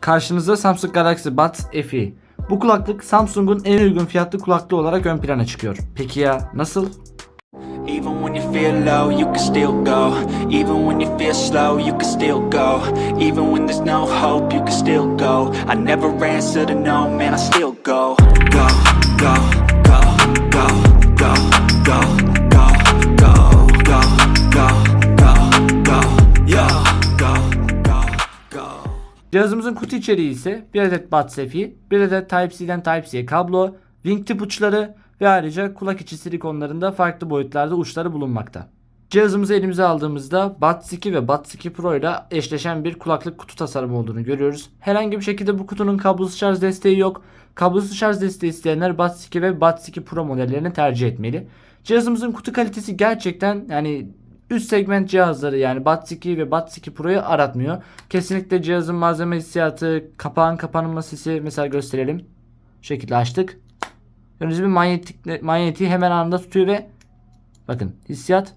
Karşınızda Samsung Galaxy Buds FE. Bu kulaklık Samsung'un en uygun fiyatlı kulaklığı olarak ön plana çıkıyor. Peki ya nasıl? Even when you feel low, you can still go. Even when you feel slow, you can still go. Even when there's no hope, you can still go. I never answer to no, man, I still go. Go, go, Cihazımızın kutu içeriği ise bir adet FE, bir adet Type-C'den Type-C'ye kablo, wingtip uçları ve ayrıca kulak içi silikonlarında farklı boyutlarda uçları bulunmakta. Cihazımızı elimize aldığımızda Buds 2 ve Buds 2 Pro ile eşleşen bir kulaklık kutu tasarımı olduğunu görüyoruz. Herhangi bir şekilde bu kutunun kablosuz şarj desteği yok. Kablosuz şarj desteği isteyenler Buds 2 ve Buds 2 Pro modellerini tercih etmeli. Cihazımızın kutu kalitesi gerçekten yani üst segment cihazları yani Buds 2 ve Buds 2 Pro'yu aratmıyor. Kesinlikle cihazın malzeme hissiyatı, kapağın kapanma sesi mesela gösterelim. Şu şekilde açtık. Gördüğünüz gibi manyetik, manyetiği hemen anında tutuyor ve bakın hissiyat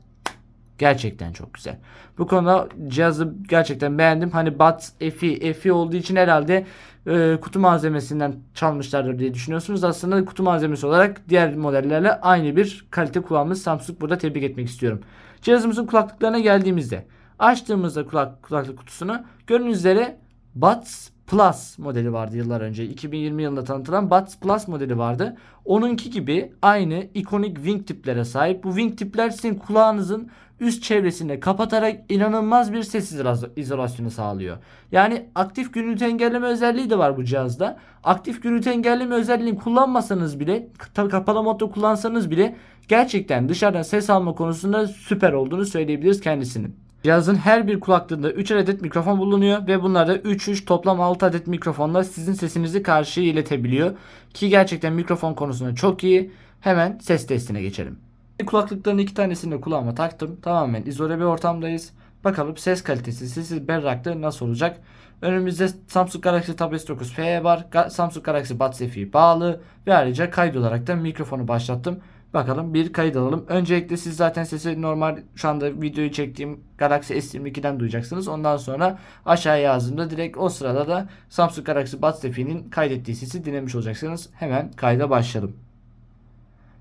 gerçekten çok güzel. Bu konuda cihazı gerçekten beğendim. Hani Buds FE, FE olduğu için herhalde e, kutu malzemesinden çalmışlardır diye düşünüyorsunuz. Aslında kutu malzemesi olarak diğer modellerle aynı bir kalite kullanmış Samsung burada tebrik etmek istiyorum. Cihazımızın kulaklıklarına geldiğimizde açtığımızda kulak, kulaklık kutusunu gördüğünüz üzere Buds Plus modeli vardı yıllar önce. 2020 yılında tanıtılan Buds Plus modeli vardı. Onunki gibi aynı ikonik wing tiplere sahip. Bu wing tipler sizin kulağınızın üst çevresini kapatarak inanılmaz bir ses izola- izolasyonu sağlıyor. Yani aktif gürültü engelleme özelliği de var bu cihazda. Aktif gürültü engelleme özelliğini kullanmasanız bile, kapalı modda kullansanız bile gerçekten dışarıdan ses alma konusunda süper olduğunu söyleyebiliriz kendisinin. Cihazın her bir kulaklığında 3 adet mikrofon bulunuyor ve bunlarda 3 3 toplam 6 adet mikrofonla sizin sesinizi karşıya iletebiliyor. Ki gerçekten mikrofon konusunda çok iyi. Hemen ses testine geçelim. Kulaklıkların iki tanesini de kulağıma taktım. Tamamen izole bir ortamdayız. Bakalım ses kalitesi, sesi berraklığı nasıl olacak? Önümüzde Samsung Galaxy Tab S9 F var. Samsung Galaxy Buds FE bağlı. Ve ayrıca kayıt olarak da mikrofonu başlattım. Bakalım bir kayıt alalım. Öncelikle siz zaten sesi normal şu anda videoyu çektiğim Galaxy S22'den duyacaksınız. Ondan sonra aşağıya yazdığımda direkt o sırada da Samsung Galaxy Buds FE'nin kaydettiği sesi dinlemiş olacaksınız. Hemen kayda başlayalım.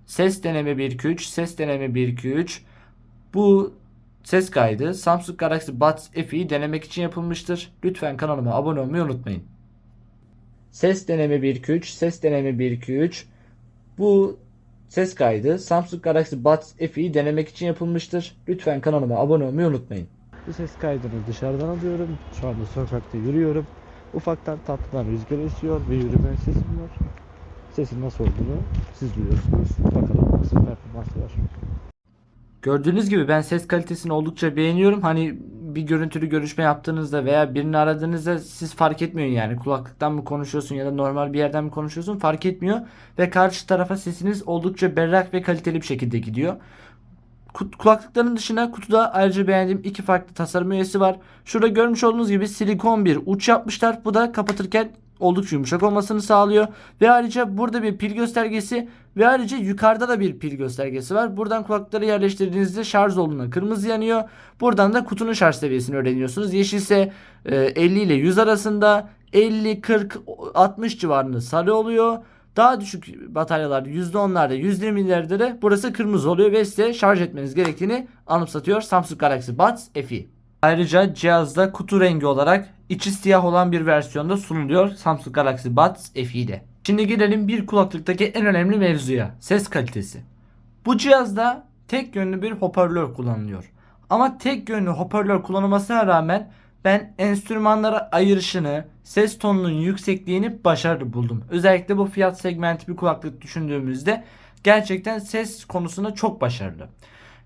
Ses deneme 1-2-3, ses deneme 1-2-3. Bu ses kaydı Samsung Galaxy Buds FE'yi denemek için yapılmıştır. Lütfen kanalıma abone olmayı unutmayın. Ses deneme 1-2-3, ses deneme 1-2-3. Bu ses kaydı Samsung Galaxy Buds FE'yi denemek için yapılmıştır. Lütfen kanalıma abone olmayı unutmayın. Bu ses kaydını dışarıdan alıyorum. Şu anda sokakta yürüyorum. Ufaktan tatlıdan rüzgar esiyor ve yürüme sesim var. Sesin nasıl olduğunu siz duyuyorsunuz. Bakalım nasıl performansı var. Gördüğünüz gibi ben ses kalitesini oldukça beğeniyorum. Hani bir görüntülü görüşme yaptığınızda veya birini aradığınızda siz fark etmiyor yani. Kulaklıktan mı konuşuyorsun ya da normal bir yerden mi konuşuyorsun fark etmiyor. Ve karşı tarafa sesiniz oldukça berrak ve kaliteli bir şekilde gidiyor. Kulaklıkların dışına kutuda ayrıca beğendiğim iki farklı tasarım üyesi var. Şurada görmüş olduğunuz gibi silikon bir uç yapmışlar. Bu da kapatırken oldukça yumuşak olmasını sağlıyor. Ve ayrıca burada bir pil göstergesi ve ayrıca yukarıda da bir pil göstergesi var. Buradan kulaklıkları yerleştirdiğinizde şarj olduğunda kırmızı yanıyor. Buradan da kutunun şarj seviyesini öğreniyorsunuz. Yeşilse e, 50 ile 100 arasında 50, 40, 60 civarında sarı oluyor. Daha düşük bataryalarda %10'larda %20'lerde de burası kırmızı oluyor ve size şarj etmeniz gerektiğini anımsatıyor Samsung Galaxy Buds FE. Ayrıca cihazda kutu rengi olarak içi siyah olan bir versiyonda sunuluyor Samsung Galaxy Buds FE'de. Şimdi gelelim bir kulaklıktaki en önemli mevzuya. Ses kalitesi. Bu cihazda tek yönlü bir hoparlör kullanılıyor. Ama tek yönlü hoparlör kullanılmasına rağmen ben enstrümanlara ayırışını, ses tonunun yüksekliğini başarılı buldum. Özellikle bu fiyat segmenti bir kulaklık düşündüğümüzde gerçekten ses konusunda çok başarılı.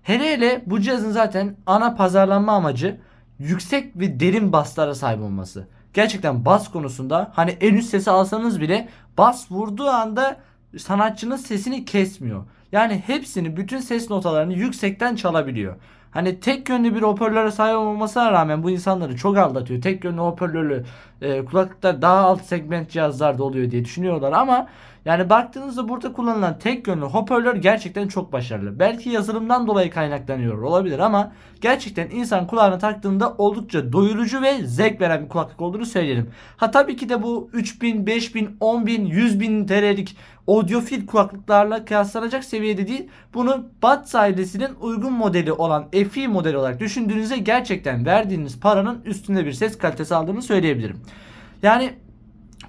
Hele hele bu cihazın zaten ana pazarlanma amacı yüksek ve derin baslara sahip olması. Gerçekten bas konusunda hani en üst sesi alsanız bile bas vurduğu anda sanatçının sesini kesmiyor. Yani hepsini bütün ses notalarını yüksekten çalabiliyor. Hani tek yönlü bir hoparlöre sahip olmasına rağmen bu insanları çok aldatıyor. Tek yönlü hoparlörlü e, kulaklıklar daha alt segment cihazlarda oluyor diye düşünüyorlar ama Yani baktığınızda burada kullanılan tek yönlü hoparlör gerçekten çok başarılı. Belki yazılımdan dolayı kaynaklanıyor olabilir ama gerçekten insan kulağına taktığında oldukça doyurucu ve zevk veren bir kulaklık olduğunu söyleyelim. Ha tabii ki de bu 3000, 5000, 10000, 100.000 TL'lik audiofil kulaklıklarla kıyaslanacak seviyede değil. Bunu Buds ailesinin uygun modeli olan FE modeli olarak düşündüğünüzde gerçekten verdiğiniz paranın üstünde bir ses kalitesi aldığını söyleyebilirim. Yani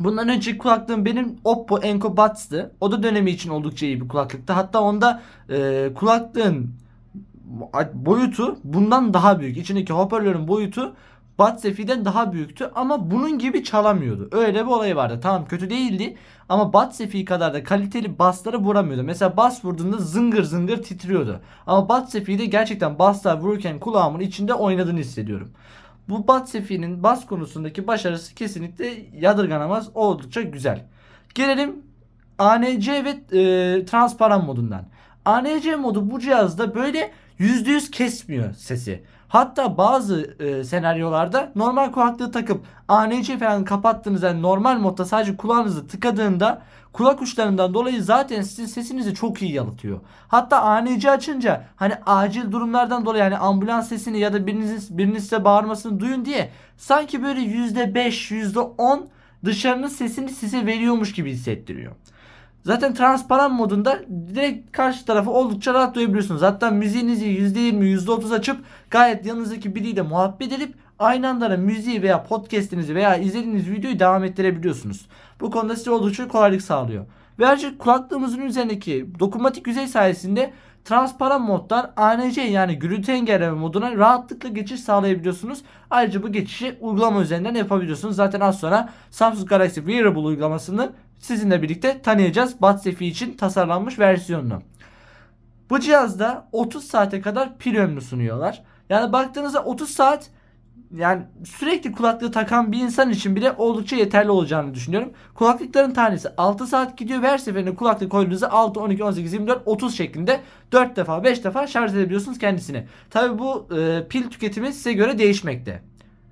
Bundan önceki kulaklığım benim Oppo Enco Buds'tı. O da dönemi için oldukça iyi bir kulaklıktı. Hatta onda e, kulaklığın boyutu bundan daha büyük. İçindeki hoparlörün boyutu Buds FE'den daha büyüktü ama bunun gibi çalamıyordu. Öyle bir olayı vardı. Tamam kötü değildi ama Buds FE kadar da kaliteli bassları vuramıyordu. Mesela bas vurduğunda zıngır zıngır titriyordu. Ama Buds FE'de gerçekten basslar vururken kulağımın içinde oynadığını hissediyorum. Bu Buds FE'nin bas konusundaki başarısı kesinlikle yadırganamaz. Oldukça güzel. Gelelim ANC ve e, transparan modundan. ANC modu bu cihazda böyle %100 kesmiyor sesi. Hatta bazı e, senaryolarda normal kulaklığı takıp ANC falan kapattığınızda yani normal modda sadece kulağınızı tıkadığında kulak uçlarından dolayı zaten sizin sesinizi çok iyi yalıtıyor. Hatta ANC açınca hani acil durumlardan dolayı yani ambulans sesini ya da biriniz, biriniz size bağırmasını duyun diye sanki böyle %5 %10 dışarının sesini size veriyormuş gibi hissettiriyor. Zaten transparan modunda direkt karşı tarafı oldukça rahat duyabiliyorsunuz. Hatta müziğinizi %20, %30 açıp gayet yanınızdaki biriyle muhabbet edip aynı anda da müziği veya podcastinizi veya izlediğiniz videoyu devam ettirebiliyorsunuz. Bu konuda size oldukça kolaylık sağlıyor. Ve ayrıca kulaklığımızın üzerindeki dokunmatik yüzey sayesinde transparan moddan ANC yani gürültü engelleme moduna rahatlıkla geçiş sağlayabiliyorsunuz. Ayrıca bu geçişi uygulama üzerinden yapabiliyorsunuz. Zaten az sonra Samsung Galaxy Wearable uygulamasını sizinle birlikte tanıyacağız. FE için tasarlanmış versiyonunu. Bu cihazda 30 saate kadar pil ömrü sunuyorlar. Yani baktığınızda 30 saat yani sürekli kulaklığı takan bir insan için bile oldukça yeterli olacağını düşünüyorum. Kulaklıkların tanesi 6 saat gidiyor ve her seferinde kulaklık koyduğunuzda 6, 12, 18, 24, 30 şeklinde 4 defa 5 defa şarj edebiliyorsunuz kendisini. Tabi bu e, pil tüketimi size göre değişmekte.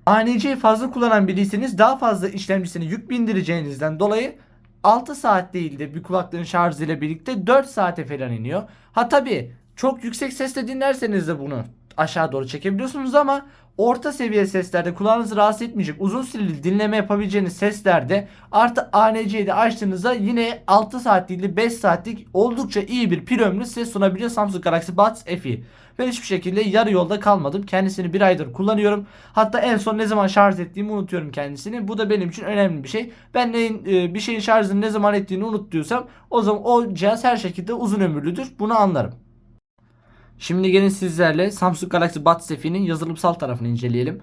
ANC'yi fazla kullanan biriyseniz daha fazla işlemcisine yük bindireceğinizden dolayı 6 saat değil de bir kulaklığın şarjı ile birlikte 4 saate falan iniyor. Ha tabi çok yüksek sesle dinlerseniz de bunu aşağı doğru çekebiliyorsunuz ama orta seviye seslerde kulağınızı rahatsız etmeyecek uzun süreli dinleme yapabileceğiniz seslerde artı ANC'yi de açtığınızda yine 6 saat değil de 5 saatlik oldukça iyi bir pil ömrü size sunabiliyor Samsung Galaxy Buds FE. Ben hiçbir şekilde yarı yolda kalmadım. Kendisini bir aydır kullanıyorum. Hatta en son ne zaman şarj ettiğimi unutuyorum kendisini. Bu da benim için önemli bir şey. Ben neyin, e, bir şeyin şarjını ne zaman ettiğini unuttuysam o zaman o cihaz her şekilde uzun ömürlüdür. Bunu anlarım. Şimdi gelin sizlerle Samsung Galaxy Buds FE'nin yazılımsal tarafını inceleyelim.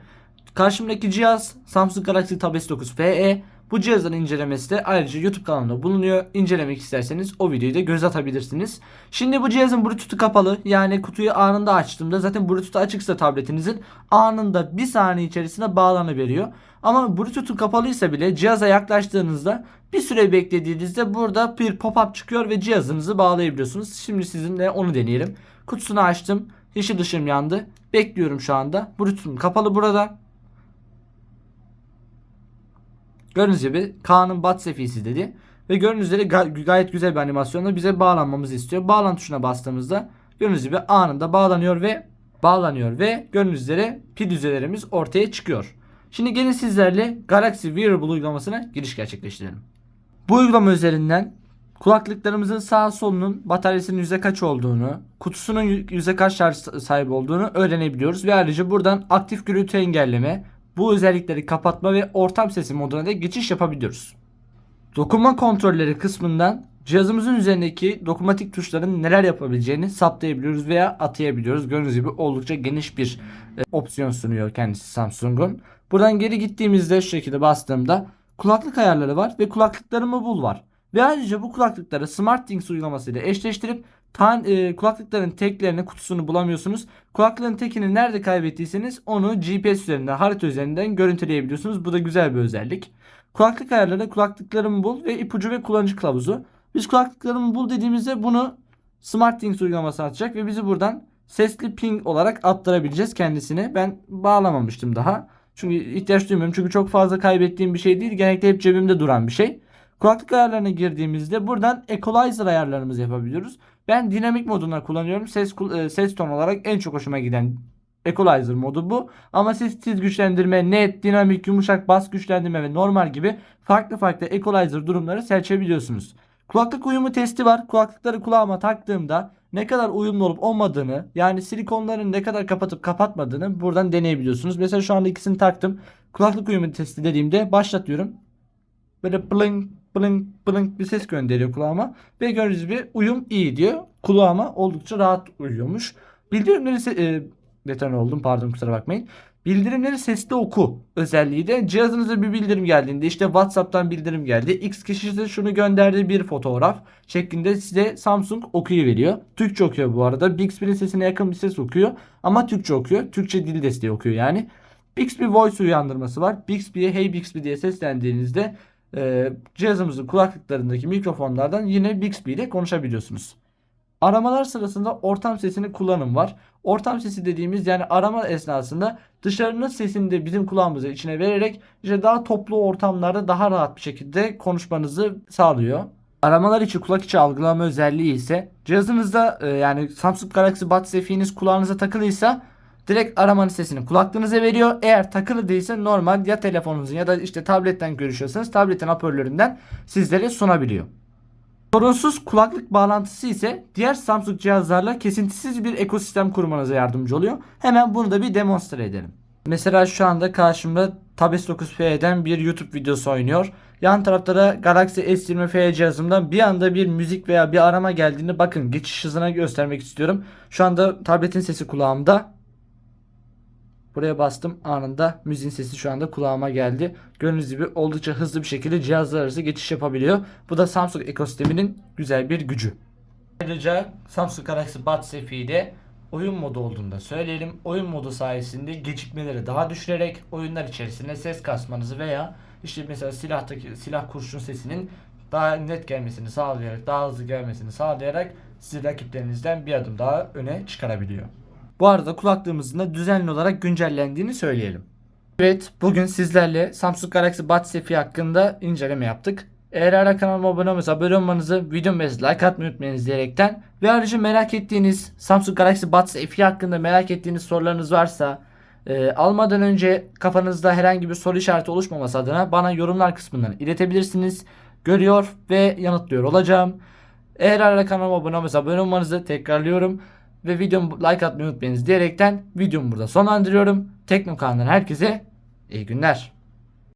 Karşımdaki cihaz Samsung Galaxy Tab S9 FE. Bu cihazın incelemesi de ayrıca YouTube kanalında bulunuyor. İncelemek isterseniz o videoyu da göz atabilirsiniz. Şimdi bu cihazın Bluetooth'u kapalı. Yani kutuyu anında açtığımda zaten Bluetooth açıksa tabletinizin anında bir saniye içerisinde bağlanabiliyor. Ama Bluetooth'u kapalıysa bile cihaza yaklaştığınızda bir süre beklediğinizde burada bir pop-up çıkıyor ve cihazınızı bağlayabiliyorsunuz. Şimdi sizinle onu deneyelim. Kutusunu açtım. Yeşil ışığım yandı. Bekliyorum şu anda. Bluetooth'um kapalı burada. Gördüğünüz gibi Kaan'ın bat sefisi dedi. Ve gördüğünüz üzere ga- gayet güzel bir animasyonla bize bağlanmamızı istiyor. Bağlan tuşuna bastığımızda gördüğünüz gibi anında bağlanıyor ve bağlanıyor ve gördüğünüz üzere pil düzeylerimiz ortaya çıkıyor. Şimdi gelin sizlerle Galaxy Wearable uygulamasına giriş gerçekleştirelim. Bu uygulama üzerinden kulaklıklarımızın sağ solunun bataryasının yüzde kaç olduğunu, kutusunun yüzde kaç şarj sahibi olduğunu öğrenebiliyoruz ve ayrıca buradan aktif gürültü engelleme, bu özellikleri kapatma ve ortam sesi moduna da geçiş yapabiliyoruz. Dokunma kontrolleri kısmından cihazımızın üzerindeki dokunmatik tuşların neler yapabileceğini saptayabiliyoruz veya atayabiliyoruz. Gördüğünüz gibi oldukça geniş bir e, opsiyon sunuyor kendisi Samsung'un. Buradan geri gittiğimizde şu şekilde bastığımda kulaklık ayarları var ve kulaklıklarımı bul var. Ve ayrıca bu kulaklıkları SmartThings uygulamasıyla eşleştirip tan e, kulaklıkların teklerini kutusunu bulamıyorsunuz. Kulaklığın tekini nerede kaybettiyseniz onu GPS üzerinden harita üzerinden görüntüleyebiliyorsunuz. Bu da güzel bir özellik. Kulaklık ayarları kulaklıklarımı bul ve ipucu ve kullanıcı kılavuzu. Biz kulaklıklarımı bul dediğimizde bunu SmartThings uygulaması atacak ve bizi buradan sesli ping olarak attırabileceğiz kendisine. Ben bağlamamıştım daha. Çünkü ihtiyaç duymuyorum. Çünkü çok fazla kaybettiğim bir şey değil. Genellikle hep cebimde duran bir şey. Kulaklık ayarlarına girdiğimizde buradan equalizer ayarlarımızı yapabiliyoruz. Ben dinamik moduna kullanıyorum. Ses e, ses ton olarak en çok hoşuma giden equalizer modu bu. Ama siz tiz güçlendirme, net, dinamik, yumuşak, bas güçlendirme ve normal gibi farklı farklı equalizer durumları seçebiliyorsunuz. Kulaklık uyumu testi var. Kulaklıkları kulağıma taktığımda ne kadar uyumlu olup olmadığını yani silikonların ne kadar kapatıp kapatmadığını buradan deneyebiliyorsunuz. Mesela şu anda ikisini taktım. Kulaklık uyumu testi dediğimde başlatıyorum. Böyle bling bling bling bir ses gönderiyor kulağıma. Ve gördüğünüz gibi uyum iyi diyor. Kulağıma oldukça rahat uyuyormuş. Bildirimleri e, deton oldum pardon kusura bakmayın. Bildirimleri sesli oku özelliği de cihazınıza bir bildirim geldiğinde işte WhatsApp'tan bildirim geldi. X kişi şunu gönderdi bir fotoğraf şeklinde size Samsung okuyu veriyor. Türkçe okuyor bu arada. Bixby'nin sesine yakın bir ses okuyor ama Türkçe okuyor. Türkçe dil desteği okuyor yani. Bixby Voice uyandırması var. Bixby'ye Hey Bixby diye seslendiğinizde e, cihazımızın kulaklıklarındaki mikrofonlardan yine Bixby ile konuşabiliyorsunuz. Aramalar sırasında ortam sesini kullanım var. Ortam sesi dediğimiz yani arama esnasında dışarının sesini de bizim kulağımıza içine vererek işte daha toplu ortamlarda daha rahat bir şekilde konuşmanızı sağlıyor. Aramalar içi kulak içi algılama özelliği ise cihazınızda e, yani Samsung Galaxy Buds Sefi'niz kulağınıza takılıysa direkt aramanın sesini kulaklığınıza veriyor. Eğer takılı değilse normal ya telefonunuzun ya da işte tabletten görüşüyorsanız tabletin hoparlöründen sizlere sunabiliyor. Sorunsuz kulaklık bağlantısı ise diğer Samsung cihazlarla kesintisiz bir ekosistem kurmanıza yardımcı oluyor. Hemen bunu da bir demonstre edelim. Mesela şu anda karşımda Tab S9F'den bir YouTube videosu oynuyor. Yan tarafta da Galaxy S20F cihazımdan bir anda bir müzik veya bir arama geldiğinde bakın geçiş hızına göstermek istiyorum. Şu anda tabletin sesi kulağımda. Buraya bastım anında müziğin sesi şu anda kulağıma geldi. Gördüğünüz gibi oldukça hızlı bir şekilde cihazlar arası geçiş yapabiliyor. Bu da Samsung ekosisteminin güzel bir gücü. Ayrıca Samsung Galaxy Buds Sefi'de oyun modu olduğunda söyleyelim. Oyun modu sayesinde gecikmeleri daha düşürerek oyunlar içerisinde ses kasmanızı veya işte mesela silahtaki silah kurşun sesinin daha net gelmesini sağlayarak, daha hızlı gelmesini sağlayarak sizi rakiplerinizden bir adım daha öne çıkarabiliyor. Bu arada kulaklığımızın da düzenli olarak güncellendiğini söyleyelim. Evet bugün sizlerle Samsung Galaxy Buds Sefi hakkında inceleme yaptık. Eğer hala kanalıma abone olmaysa abone olmanızı, videomu beğenip like atmayı unutmayınız diyerekten ve ayrıca merak ettiğiniz Samsung Galaxy Buds Sefi hakkında merak ettiğiniz sorularınız varsa e, almadan önce kafanızda herhangi bir soru işareti oluşmaması adına bana yorumlar kısmından iletebilirsiniz. Görüyor ve yanıtlıyor olacağım. Eğer hala kanalıma abone olmaysa abone olmanızı tekrarlıyorum. Ve videomu like atmayı unutmayınız diyerekten videomu burada sonlandırıyorum. Tekno kanalından herkese iyi günler.